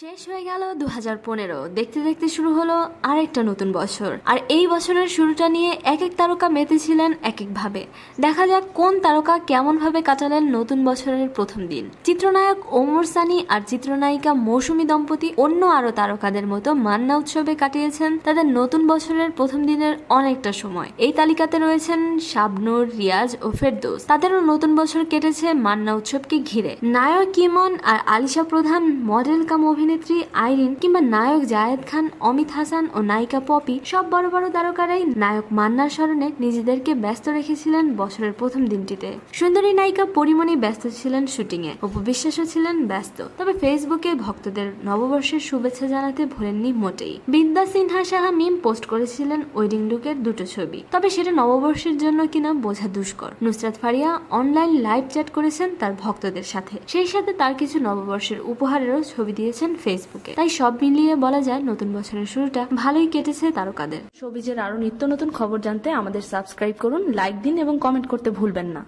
শেষ হয়ে গেল দু হাজার পনেরো। দেখতে দেখতে শুরু হলো আরেকটা নতুন বছর। আর এই বছরের শুরুটা নিয়ে এক এক তারকা মেতেছিলেন এক এক ভাবে দেখা যাক কোন তারকা কেমন ভাবে কাটালেন নতুন বছরের প্রথম দিন। চিত্রনায়ক ওমর সানি আর চিত্রনায়িকা মৌসুমী দম্পতি অন্য আরও তারকাদের মতো মান্না উৎসবে কাটিয়েছেন তাদের নতুন বছরের প্রথম দিনের অনেকটা সময়। এই তালিকাতে রয়েছেন শাবনুর, রিয়াজ ও ফেরদৌস। তাদেরও নতুন বছর কেটেছে মান্না উৎসবকে ঘিরে। নায়ক ইমন আর আলিশা প্রধান মডেল কাম অভিনেত্রী আইরিন কিংবা নায়ক জায়েদ খান, অমিত হাসান ও নায়িকা পপি সব বড় বড় তারকারাই নায়ক মান্নার স্মরণে নিজেদেরকে ব্যস্ত রেখেছিলেন বছরের প্রথম দিনটিতে। সুন্দরী নায়িকা পরিমণি ব্যস্ত ছিলেন শুটিংয়ে, অপু বিশ্বাসও ছিলেন ব্যস্ত। তবে ফেসবুকে ভক্তদের নববর্ষের শুভেচ্ছা জানাতে ভোলেননি মোটেই। বিদ্যা সিনহা সাহা মিম পোস্ট করেছিলেন ওয়েডিং লুকের দুটো ছবি। তবে সেটা নববর্ষের জন্য কিনা বোঝা দুষ্কর। Nusrat Faria online live chat করেছেন তার ভক্তদের সাথে। সেই সাথে তার কিছু নববর্ষের উপহারেরও ছবি দিয়েছেন ফেসবুকে তাই সব মিলিয়ে বলা যায়, নতুন বছরের শুরুটা ভালোই কেটেছে তারকাদের। সবিজের আরও নিত্য নতুন খবর জানতে আমাদের সাবস্ক্রাইব করুন লাইক দিন এবং কমেন্ট করতে ভুলবেন না।